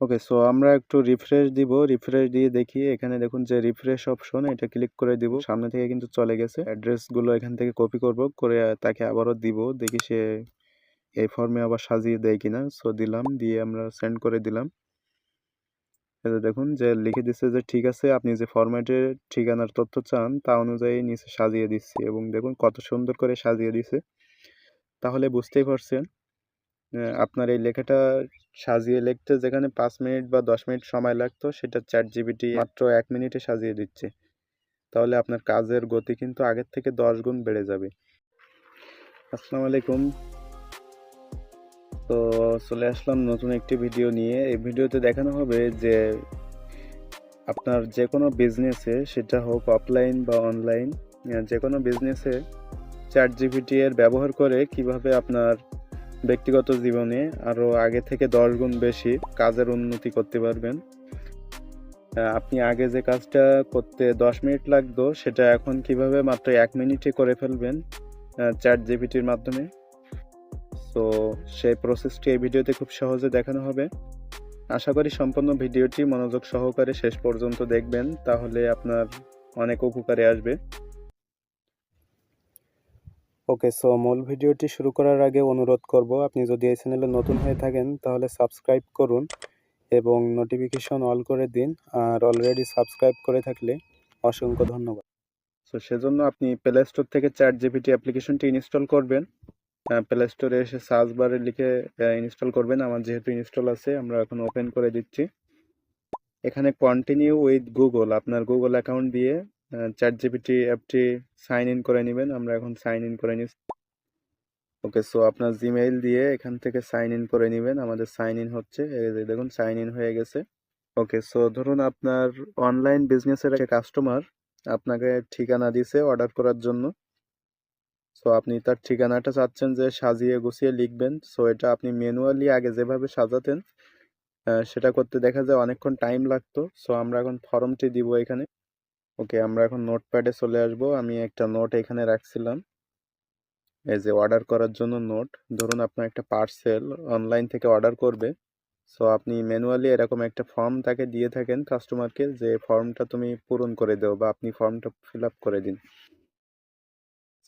Okay so আমরা একটু refresh দিব রিফ্রেশ দিয়ে দেখি। এখানে দেখুন যে রিফ্রেশ অপশন এটা ক্লিক করে দিব। সামনে থেকে কিন্তু চলে গেছে। অ্যাড্রেসগুলো এখান থেকে কপি করব, করে তাকে আবারও দিব। দেখি সে এই ফর্মে আবার সাজিয়ে দেয় কিনা। সো দিলাম, দিয়ে আমরা সেন্ড করে দিলাম। যে দেখুন যে লিখে দিচ্ছে যে, ঠিক আছে, আপনি যে ফরম্যাটে ঠিকানার তথ্য চান, তা অনুযায়ী নিচে সাজিয়ে দিচ্ছি। এবং দেখুন কত সুন্দর করে সাজিয়ে দিছে। তাহলে বুঝতেই পারছেন। আপনার এই লেখাটা সাজিয়ে লিখতে যেখানে পাঁচ মিনিট বা দশ মিনিট সময় লাগতো, সেটা চ্যাট জিবিটি মাত্র এক মিনিটে সাজিয়ে দিচ্ছে। তাহলে আপনার কাজের গতি কিন্তু আগের থেকে দশ গুণ বেড়ে যাবে। আসসালামু আলাইকুম। তো চলে আসলাম নতুন একটি ভিডিও নিয়ে। এই ভিডিওতে দেখানো হবে যে আপনার যে কোনো বিজনেসে সেটা হোক অফলাইন বা অনলাইন যে কোনো বিজনেসে চ্যাট জিপিটি এর ব্যবহার করে কীভাবে আপনার ব্যক্তিগত জীবনে আরও আগে থেকে দশ গুণ বেশি কাজের উন্নতি করতে পারবেন। আপনি আগে যে কাজটা করতে দশ মিনিট লাগতো, সেটা এখন কীভাবে মাত্র এক মিনিটে করে ফেলবেন চ্যাট জিপিটির মাধ্যমে? তো সেই প্রসেসটি এই ভিডিওতে খুব সহজে দেখানো হবে। আশা করি সম্পূর্ণ ভিডিওটি মনোযোগ সহকারে শেষ পর্যন্ত দেখবেন, তাহলে আপনার অনেক উপকারে আসবে। ওকে, সো মূল ভিডিওটি শুরু করার আগে অনুরোধ করব, আপনি যদি এই চ্যানেলে নতুন হয়ে থাকেন, তাহলে সাবস্ক্রাইব করুন এবং নোটিফিকেশন অল করে দিন, আর অলরেডি সাবস্ক্রাইব করে থাকলে অসংখ্য ধন্যবাদ। সো সেজন্য আপনি প্লে স্টোর থেকে চ্যাট জিপিটি অ্যাপ্লিকেশনটি ইনস্টল করবেন প্লে স্টোরে এসে সার্চ বারে লিখে ইনস্টল করবেন। আমার যেহেতু ইনস্টল আছে, আমরা এখন ওপেন করে দিচ্ছি। এখানে কন্টিনিউ উইথ গুগল আপনার গুগল অ্যাকাউন্ট দিয়ে চ্যাট জিপিটি অ্যাপটি সাইন ইন করে নেবেন। আমরা এখন সাইন ইন করে নিচ্ছি। ওকে সো আপনার জিমেইল দিয়ে এখান থেকে সাইন ইন করে নেবেন। আমাদের সাইন ইন হচ্ছে। দেখুন সাইন ইন হয়ে গেছে। ওকে সো ধরুন আপনার অনলাইন বিজনেসের একটা কাস্টমার আপনাকে ঠিকানা দিছে অর্ডার করার জন্য। সো আপনি তার ঠিকানাটা চাচ্ছেন যে সাজিয়ে গুছিয়ে লিখবেন। সো এটা আপনি ম্যানুয়ালি আগে যেভাবে সাজাতেন সেটা করতে দেখা যায় অনেকক্ষণ টাইম লাগতো। সো আমরা এখন ফর্মটি দিব এখানে। ওকে, আমরা এখন নোটপ্যাডে চলে আসব। আমি একটা নোট এখানে রাখছিলাম। এই যে অর্ডার করার জন্য নোট। ধরুন আপনার একটা পার্সেল অনলাইন থেকে অর্ডার করবে। সো আপনি ম্যানুয়ালি এরকম একটা ফর্ম তাকে দিয়ে থাকেন কাস্টমারকে যে ফর্মটা তুমি পূরণ করে দাও বা আপনি ফর্মটা ফিল আপ করে দিন।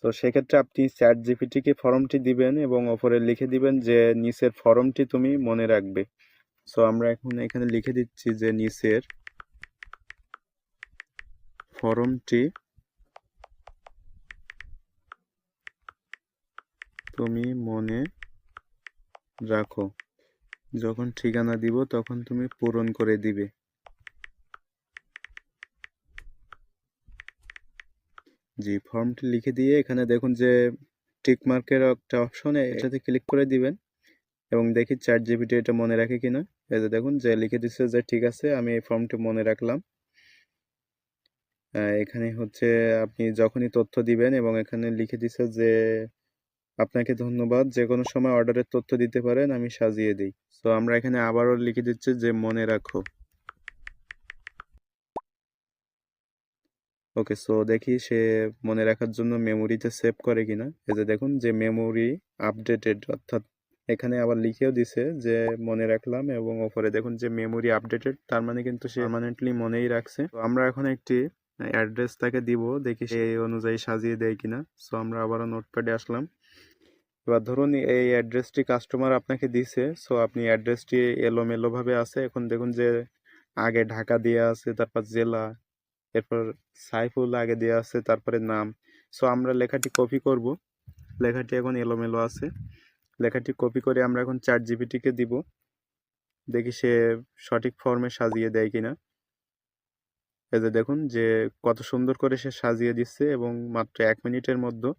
তো সেক্ষেত্রে আপনি চ্যাট জিপিটিকে ফর্মটি দিবেন এবং ওপরে লিখে দিবেন যে নিচের ফর্মটি তুমি মনে রাখবে। সো আমরা এখন এখানে লিখে দিচ্ছি যে নিচের ফর্মটি তুমি মনে রাখো। যখন ঠিকানা দিব, তখন তুমি পূরণ করে দিবে। জি, ফর্মটি লিখে দিয়ে এখানে দেখুন যে টিক মার্কের একটা অপশন, এটাতে ক্লিক করে দিবেন এবং দেখি চ্যাট জিপিটি এটা মনে রাখে কিনা। এই যে দেখুন যে লিখে দিচ্ছে যে ঠিক আছে, আমি এই ফর্মটি মনে রাখলাম। এখানে হচ্ছে আপনি যখনই তথ্য দিবেন এবং এখানে লিখে দিচ্ছে যে আপনাকে ধন্যবাদ যে কোনো সময় অর্ডারের তথ্য দিতে পারেন আমি সাজিয়ে দিই। তো আমরা এখানে আবারও লিখে দিচ্ছি যে মনে রাখো। ওকে সো দেখি সে মনে রাখার জন্য মেমোরিতে সেভ করে কিনা। এই যে দেখুন যে মেমোরি আপডেটেড অর্থাৎ এখানে আবার লিখেও দিছে যে মনে রাখলাম এবং ওপরে দেখুন যে মেমোরি আপডেটেড তার মানে কিন্তু সে পার্মানেন্টলি মনেই রাখছে। তো আমরা এখন একটি অ্যাড্রেস তাকে দিব, দেখি সে এই অনুযায়ী সাজিয়ে দেয় কিনা। সো আমরা আবারও নোটপ্যাডে আসলাম। এবার ধরুন এই অ্যাড্রেসটি কাস্টমার আপনাকে দিছে। সো আপনি অ্যাড্রেসটি এলোমেলোভাবে আছে। এখন দেখুন যে আগে ঢাকা দেওয়া আছে, তারপর জেলা, এরপর সাইফুল আগে দেওয়া আছে, তারপরে নাম। সো আমরা লেখাটি কপি করব। লেখাটি এখন এলোমেলো আছে। লেখাটি কপি করে আমরা এখন চার জিবিটিকে দিব। দেখি সে সঠিক ফর্মে সাজিয়ে দেয় কিনা। এই যে দেখুন যে কত সুন্দর করে সে সাজিয়ে দিচ্ছে এবং মাত্র এক মিনিটের মধ্যে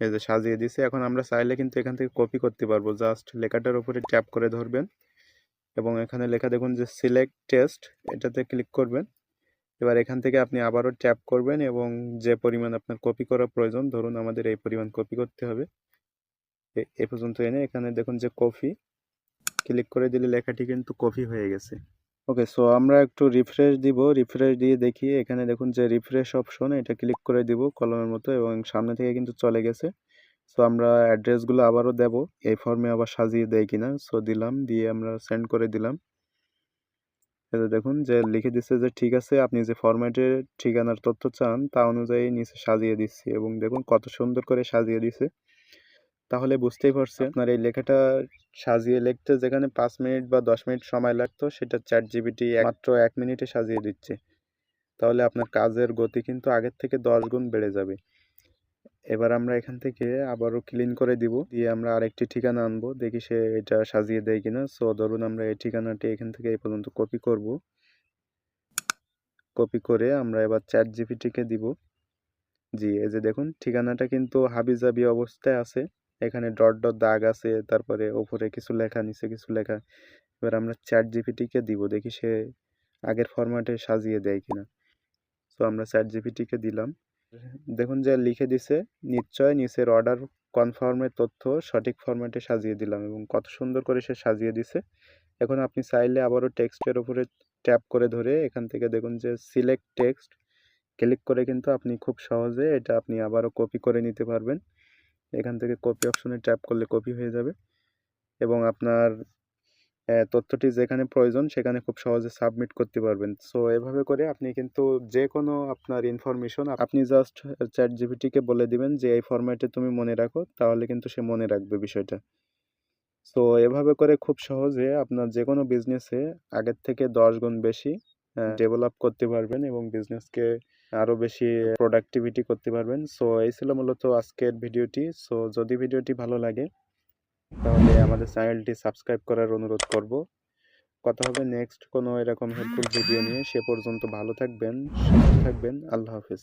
এই যে সাজিয়ে দিচ্ছে। এখন আমরা চাইলে কিন্তু এখান থেকে কপি করতে পারব। জাস্ট লেখাটার উপরে ট্যাপ করে ধরবেন এবং এখানে লেখা দেখুন যে সিলেক্ট টেস্ট এটাতে ক্লিক করবেন। এবার এখান থেকে আপনি আবারও ট্যাপ করবেন এবং যে পরিমাণ আপনার কপি করা প্রয়োজন, ধরুন আমাদের এই পরিমাণ কপি করতে হবে। এ- পর্যন্ত এনে এখানে দেখুন যে কপি ক্লিক করে দিলে লেখাটি কিন্তু কপি হয়ে গেছে। ওকে সো আমরা একটু রিফ্রেশ দিব। রিফ্রেশ দিয়ে দেখি, এখানে দেখুন যে রিফ্রেশ অপশন এটা ক্লিক করে দিব কলমের মতো এবং সামনে থেকে কিন্তু চলে গেছে। সো আমরা অ্যাড্রেসগুলো আবারও দেব। এই ফর্মে আবার সাজিয়ে দেয় কিনা? সো দিলাম, দিয়ে আমরা সেন্ড করে দিলাম। যে দেখুন যে লিখে দিচ্ছে যে ঠিক আছে, আপনি যে ফরম্যাটে ঠিকানার তথ্য চান তা অনুযায়ী নিচে সাজিয়ে দিচ্ছি এবং দেখুন কত সুন্দর করে সাজিয়ে দিছে। তাহলে বুঝতেই পারছেন। আপনার এই লেখাটা সাজিয়ে লিখতে যেখানে পাঁচ মিনিট বা দশ মিনিট সময় লাগতো সেটা চ্যাট জিবিটি মাত্র এক মিনিটে সাজিয়ে দিচ্ছে। তাহলে আপনার কাজের গতি কিন্তু আগের থেকে দশ গুণ বেড়ে যাবে। এবার আমরা এখান থেকে আবারও ক্লিন করে দিব। দিয়ে আমরা আরেকটি ঠিকানা আনব দেখি সে এটা সাজিয়ে দেয় কিনা। সো ধরুন আমরা এই ঠিকানাটি এখান থেকে এই পর্যন্ত কপি করব। কপি করে আমরা এবার চ্যাট জিপিটিকে দিব। জি এই যে দেখুন ঠিকানাটা কিন্তু হাবিজাবি অবস্থায় আছে। এখানে ডট ডট দাগ আছে, তারপরে ওপরে কিছু লেখা, নিচে কিছু লেখা। এবার আমরা চ্যাট জিপিটিকে দিব, দেখি সে আগের ফরম্যাটে সাজিয়ে দেয় কিনা। সো আমরা চ্যাট জিপিটিকে দিলাম। দেখুন যে লিখে দিছে, নিশ্চয় নিচের অর্ডার কনফার্মের তথ্য সঠিক ফরম্যাটে সাজিয়ে দিলাম এবং কত সুন্দর করে সে সাজিয়ে দিছে। এখন আপনি চাইলে আবারও টেক্সটের উপরে ট্যাপ করে ধরে এখান থেকে দেখুন যে সিলেক্ট টেক্সট ক্লিক করে কিন্তু আপনি খুব সহজে এটা আপনি আবারও কপি করে নিতে পারবেন। এখান থেকে কপি অপশনে ট্যাপ করলে কপি হয়ে যাবে। এবং আপনার তথ্যটি যেখানে প্রয়োজন সেখানে খুব সহজে সাবমিট করতে পারবেন। সো এভাবে করে আপনি কিন্তু যে কোনো আপনার ইনফরমেশন আপনি জাস্ট চ্যাট জিপিটিকে বলে দিবেন যে, এই ফরম্যাটে তুমি মনে রাখো তাহলে কিন্তু সে মনে রাখবে বিষয়টা। সো এভাবে করে খুব সহজে আপনার যে কোনো বিজনেসে আগের থেকে দশ গুণ বেশি ডেভেলপ করতে পারবেন এবং বিজনেসকে আরও বেশি প্রোডাক্টিভিটি করতে পারবেন। সো এই ছিল মূলত আজকের ভিডিওটি। সো যদি ভিডিওটি ভালো লাগে, তাহলে আমাদের চ্যানেলটি সাবস্ক্রাইব করার অনুরোধ করব। কথা হবে নেক্সট কোনো এরকম হেল্পফুল ভিডিও নিয়ে। সে পর্যন্ত ভালো থাকবেন, সুস্থ থাকবেন। আল্লাহ হাফিজ।